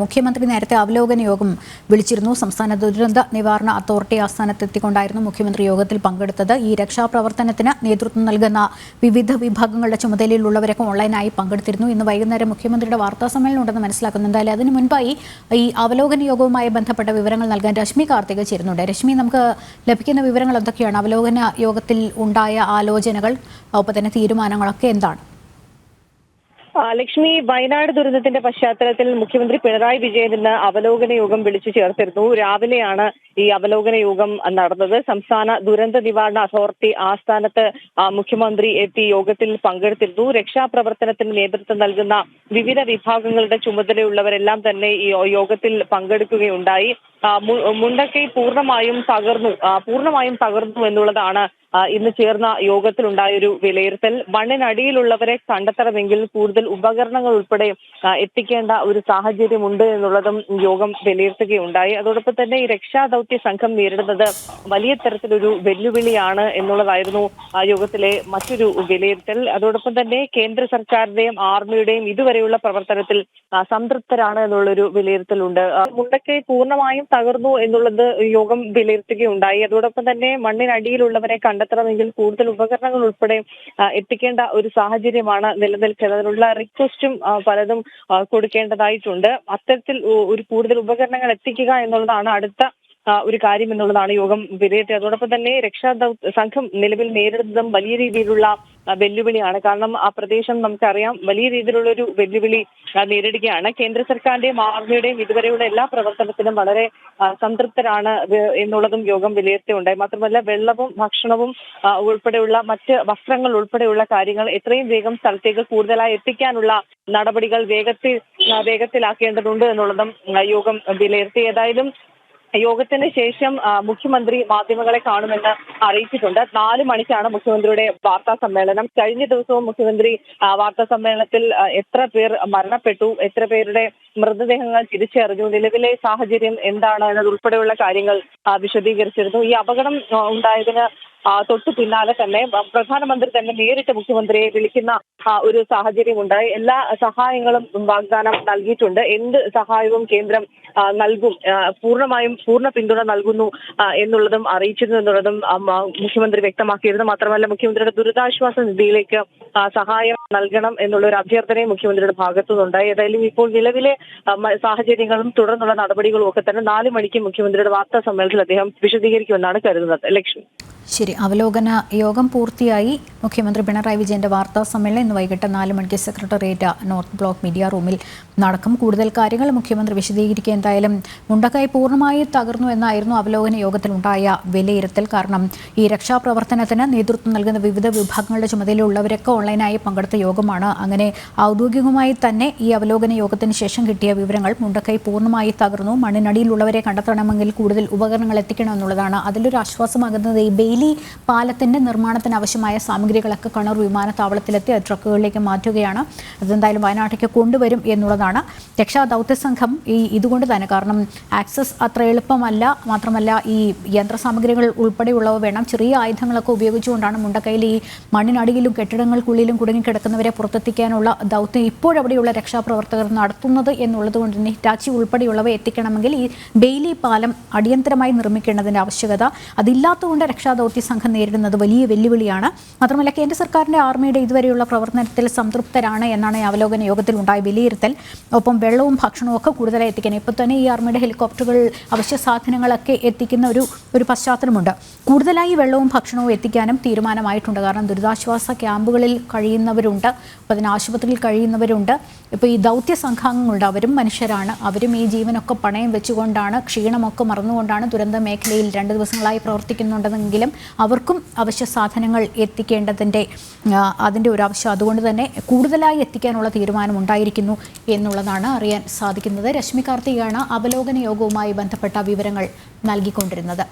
മുഖ്യമന്ത്രി നേരത്തെ അവലോകന യോഗം വിളിച്ചിരുന്നു. സംസ്ഥാന ദുരന്ത നിവാരണ അതോറിറ്റി ആസ്ഥാനത്തെത്തിക്കൊണ്ടായിരുന്നു മുഖ്യമന്ത്രി യോഗത്തിൽ പങ്കെടുത്തത്. ഈ രക്ഷാപ്രവർത്തനത്തിന് നേതൃത്വം നൽകുന്ന വിവിധ വിഭാഗങ്ങളുടെ ചുമതലയിലുള്ളവരൊക്കെ ഓൺലൈനായി പങ്കെടുത്തിരുന്നു. ഇന്ന് വൈകുന്നേരം മുഖ്യമന്ത്രിയുടെ വാർത്താ സമ്മേളനം ഉണ്ടെന്ന് മനസ്സിലാക്കുന്നു എന്തായാലും അതിനു മുൻപായി ഈ അവലോകന യോഗവുമായി ബന്ധപ്പെട്ട വിവരങ്ങൾ നൽകാൻ രശ്മി കാർത്തിക ചേരുന്നുണ്ട്. രശ്മി നമുക്ക് ലഭിക്കുന്ന വിവരങ്ങൾ എന്തൊക്കെയാണ്? അവലോകന യോഗത്തിൽ ഉണ്ടായ ആലോചനകൾ ഒപ്പം തന്നെ തീരുമാനങ്ങളൊക്കെ എന്താണ്? ലക്ഷ്മി വയനാട് ദുരന്തത്തിന്റെ പശ്ചാത്തലത്തിൽ മുഖ്യമന്ത്രി പിണറായി വിജയൻ ഇന്ന് അവലോകന യോഗം വിളിച്ചു ചേർത്തിരുന്നു. രാവിലെയാണ് ഈ അവലോകന യോഗം നടന്നത്. സംസ്ഥാന ദുരന്ത നിവാരണ അതോറിറ്റി ആസ്ഥാനത്ത് മുഖ്യമന്ത്രി എത്തി യോഗത്തിൽ പങ്കെടുത്തിരുന്നു. രക്ഷാപ്രവർത്തനത്തിന് നേതൃത്വം നൽകുന്ന വിവിധ വിഭാഗങ്ങളുടെ ചുമതലയുള്ളവരെല്ലാം തന്നെ ഈ യോഗത്തിൽ പങ്കെടുക്കുകയുണ്ടായി. മുണ്ടക്കൈ പൂർണമായും തകർന്നു പൂർണമായും തകർന്നു എന്നുള്ളതാണ് ഇന്ന് ചേർന്ന യോഗത്തിലുണ്ടായൊരു വിലയിരുത്തൽ. മണ്ണിനടിയിലുള്ളവരെ കണ്ടെത്തണമെങ്കിൽ കൂടുതൽ ഉപകരണങ്ങൾ ഉൾപ്പെടെ എത്തിക്കേണ്ട ഒരു സാഹചര്യമുണ്ട് എന്നുള്ളതും യോഗം വിലയിരുത്തുകയുണ്ടായി. അതോടൊപ്പം തന്നെ ഈ രക്ഷാദൌത്യ സംഘം നേരിടുന്നത് വലിയ തരത്തിലൊരു വെല്ലുവിളിയാണ് എന്നുള്ളതായിരുന്നു ആ യോഗത്തിലെ മറ്റൊരു വിലയിരുത്തൽ. അതോടൊപ്പം തന്നെ കേന്ദ്ര സർക്കാരിന്റെയും ആർമിയുടെയും ഇതുവരെയുള്ള പ്രവർത്തനത്തിൽ സംതൃപ്തരാണ് എന്നുള്ളൊരു വിലയിരുത്തലുണ്ട്. മുണ്ടക്കൈ പൂർണമായും തകർന്നു എന്നുള്ളത് യോഗം വിലയിരുത്തുകയുണ്ടായി. അതോടൊപ്പം തന്നെ മണ്ണിനടിയിലുള്ളവരെ കണ്ടെത്തണമെങ്കിൽ കൂടുതൽ ഉപകരണങ്ങൾ ഉൾപ്പെടെ എത്തിക്കേണ്ട ഒരു സാഹചര്യമാണ് നിലനിൽക്കുന്നത് അതിനുള്ള റിക്വസ്റ്റും പലതും കൊടുക്കേണ്ടതായിട്ടുണ്ട്. അത്തരത്തിൽ ഒരു കൂടുതൽ ഉപകരണങ്ങൾ എത്തിക്കുക എന്നുള്ളതാണ് അടുത്ത ഒരു കാര്യം എന്നുള്ളതാണ് യോഗം വിലയിരുത്തിയത്. അതോടൊപ്പം തന്നെ രക്ഷാ സംഘം നിലവിൽ നേരിടുന്നതും വലിയ രീതിയിലുള്ള വെല്ലുവിളിയാണ്. കാരണം ആ പ്രദേശം നമുക്കറിയാം വലിയ രീതിയിലുള്ള ഒരു വെല്ലുവിളി നേരിടുകയാണ്. കേന്ദ്ര സർക്കാരിന്റെയും ആർമിയുടെയും ഇതുവരെയുള്ള എല്ലാ പ്രവർത്തനത്തിനും വളരെ സംതൃപ്തരാണ് എന്നുള്ളതും യോഗം വിലയിരുത്തിയുണ്ടായി മാത്രമല്ല വെള്ളവും ഭക്ഷണവും ഉൾപ്പെടെയുള്ള മറ്റ് വസ്ത്രങ്ങൾ ഉൾപ്പെടെയുള്ള കാര്യങ്ങൾ എത്രയും വേഗം സ്ഥലത്തേക്ക് കൂടുതലായി എത്തിക്കാനുള്ള നടപടികൾ വേഗത്തിൽ വേഗത്തിലാക്കേണ്ടതുണ്ട് എന്നുള്ളതും യോഗം വിലയിരുത്തി. ഏതായാലും യോഗത്തിന് ശേഷം മുഖ്യമന്ത്രി മാധ്യമങ്ങളെ കാണുമെന്ന് അറിയിച്ചിട്ടുണ്ട്. നാല് മണിക്കാണ് മുഖ്യമന്ത്രിയുടെ വാർത്താ സമ്മേളനം. കഴിഞ്ഞ ദിവസവും മുഖ്യമന്ത്രി വാർത്താ സമ്മേളനത്തിൽ എത്ര പേർ മരണപ്പെട്ടു എത്ര പേരുടെ മൃതദേഹങ്ങൾ തിരിച്ചറിഞ്ഞു നിലവിലെ സാഹചര്യം എന്താണ് എന്നതുൾപ്പെടെയുള്ള കാര്യങ്ങൾ വിശദീകരിച്ചിരുന്നു. ഈ അപകടം ഉണ്ടായതിന് തൊട്ടു പിന്നാലെ തന്നെ പ്രധാനമന്ത്രി തന്നെ നേരിട്ട് മുഖ്യമന്ത്രിയെ വിളിക്കുന്ന ഒരു സാഹചര്യം ഉണ്ടായി എല്ലാ സഹായങ്ങളും വാഗ്ദാനം നൽകിയിട്ടുണ്ട്. എന്ത് സഹായവും കേന്ദ്രം നൽകും പൂർണമായും പൂർണ പിന്തുണ നൽകുന്നു എന്നുള്ളതും അറിയിച്ചിരുന്നു എന്നുള്ളതും മുഖ്യമന്ത്രി വ്യക്തമാക്കിയിരുന്നു. മാത്രമല്ല മുഖ്യമന്ത്രിയുടെ ദുരിതാശ്വാസ നിധിയിലേക്ക് സഹായം നൽകണം എന്നുള്ള ഒരു അഭ്യർത്ഥനയും മുഖ്യമന്ത്രിയുടെ ഭാഗത്തു നിന്നുണ്ടായി ഏതായാലും ഇപ്പോൾ നിലവിലെ സാഹചര്യങ്ങളും തുടർന്നുള്ള നടപടികളും ഒക്കെ തന്നെ നാല് മണിക്ക് മുഖ്യമന്ത്രിയുടെ വാർത്താ സമ്മേളനത്തിൽ അദ്ദേഹം വിശദീകരിക്കുമെന്നാണ് കരുതുന്നത്. ലക്ഷ്മി. ശരി. അവലോകന യോഗം പൂർത്തിയായി. മുഖ്യമന്ത്രി പിണറായി വിജയന്റെ വാർത്താ സമ്മേളനം ഇന്ന് വൈകിട്ട് നാല് മണിക്ക് സെക്രട്ടേറിയറ്റ് നോർത്ത് ബ്ലോക്ക് മീഡിയ റൂമിൽ നടക്കും. കൂടുതൽ കാര്യങ്ങൾ മുഖ്യമന്ത്രി വിശദീകരിക്കുക എന്തായാലും മുണ്ടക്കായി പൂർണമായി തകർന്നു എന്നായിരുന്നു അവലോകന യോഗത്തിലുണ്ടായ വിലയിരുത്തൽ. കാരണം ഈ രക്ഷാപ്രവർത്തനത്തിന് നേതൃത്വം നൽകുന്ന വിവിധ വിഭാഗങ്ങളുടെ ചുമതലയുള്ളവരൊക്കെ ഓൺലൈനായി പങ്കെടുത്ത യോഗമാണ്. അങ്ങനെ ഔദ്യോഗികമായി തന്നെ ഈ അവലോകന യോഗത്തിന് ശേഷം കിട്ടിയ വിവരങ്ങൾ മുണ്ടക്കൈ പൂർണമായി തകർന്നു. മണ്ണിനടിയിലുള്ളവരെ കണ്ടെത്തണമെങ്കിൽ കൂടുതൽ ഉപകരണങ്ങൾ എത്തിക്കണമെന്നുള്ളതാണ് അതിലൊരു ആശ്വാസമാകുന്നത്. ഈ ബെയിലി പാലത്തിന്റെ നിർമ്മാണത്തിന് ആവശ്യമായ സാമഗ്രികളൊക്കെ കണ്ണൂർ വിമാനത്താവളത്തിലെത്തി ട്രക്കുകളിലേക്ക് മാറ്റുകയാണ്. അതെന്തായാലും വയനാട്ടിലേക്ക് കൊണ്ടുവരും എന്നുള്ളതാണ്. രക്ഷാ ദൗത്യ സംഘം ഈ ഇതുകൊണ്ട് തന്നെ കാരണം ആക്സസ് അത്ര എളുപ്പമല്ല. മാത്രമല്ല ഈ യന്ത്രസാമഗ്രികൾ ഉൾപ്പെടെയുള്ളവ വേണം. ചെറിയ ആയുധങ്ങളൊക്കെ ഉപയോഗിച്ചുകൊണ്ടാണ് മുണ്ടക്കൈയിൽ ഈ മണ്ണിനടിയിലും കെട്ടിടങ്ങൾക്കുള്ളിലും കുടുങ്ങിക്കിടക്കുന്നവരെ പുറത്തെത്തിക്കാനുള്ള ദൗത്യം ഇപ്പോഴവിടെയുള്ള രക്ഷാപ്രവർത്തകർ നടത്തുന്നത് എന്നുള്ളത് കൊണ്ട് തന്നെ ഹിറ്റാച്ചി ഉൾപ്പെടെയുള്ളവ എത്തിക്കണമെങ്കിൽ ഈ ബെയിലി പാലം അടിയന്തരമായി നിർമ്മിക്കേണ്ടതിന്റെ ആവശ്യകത. അതില്ലാത്തതുകൊണ്ട് രക്ഷാദൗത്യ സംഘം നേരിടുന്നത് വലിയ വെല്ലുവിളിയാണ്. മാത്രമല്ല കേന്ദ്ര സർക്കാരിന്റെ ആർമിയുടെ ഇതുവരെയുള്ള പ്രവർത്തനത്തിൽ സംതൃപ്തരാണ് എന്നാണ് അവലോകന യോഗത്തിൽ ഉണ്ടായ വിലയിരുത്തൽ. ഒപ്പം വെള്ളവും ഭക്ഷണവും ഒക്കെ കൂടുതലായി എത്തിക്കാൻ ഇപ്പോൾ തന്നെ ഈ ആർമിയുടെ ഹെലികോപ്റ്ററുകൾ അവശ്യ സാധനങ്ങളൊക്കെ എത്തിക്കുന്ന ഒരു ഒരു പശ്ചാത്തലമുണ്ട്. കൂടുതലായി വെള്ളവും ഭക്ഷണവും എത്തിക്കാനും തീരുമാനമായിട്ടുണ്ട്. കാരണം ദുരിതാശ്വാസ ക്യാമ്പുകളിൽ കഴിയുന്നവരുണ്ട്. അപ്പോൾ അതിന് ആശുപത്രിയിൽ കഴിയുന്നവരുണ്ട്. ഇപ്പോൾ ഈ ദൗത്യ സംഘാംഗങ്ങളുണ്ട്. അവരും മനുഷ്യരാണ്. അവരും ഈ ജീവനൊക്കെ പണയം വെച്ചുകൊണ്ടാണ് ക്ഷീണമൊക്കെ മറന്നുകൊണ്ടാണ് ദുരന്ത മേഖലയിൽ രണ്ട് ദിവസങ്ങളായി പ്രവർത്തിക്കുന്നുണ്ടെങ്കിലും അവർക്കും അവശ്യ സാധനങ്ങൾ എത്തിക്കേണ്ടതിന്റെ അതിന്റെ ഒരു ആവശ്യം. അതുകൊണ്ട് തന്നെ കൂടുതലായി എത്തിക്കാനുള്ള തീരുമാനം ഉണ്ടായിരിക്കുന്നു എന്നുള്ളതാണ് അറിയാൻ സാധിക്കുന്നത്. രശ്മി കാർത്തികയാണ് അവലോകന യോഗവുമായി ബന്ധപ്പെട്ട വിവരങ്ങൾ നൽകിക്കൊണ്ടിരുന്നത്.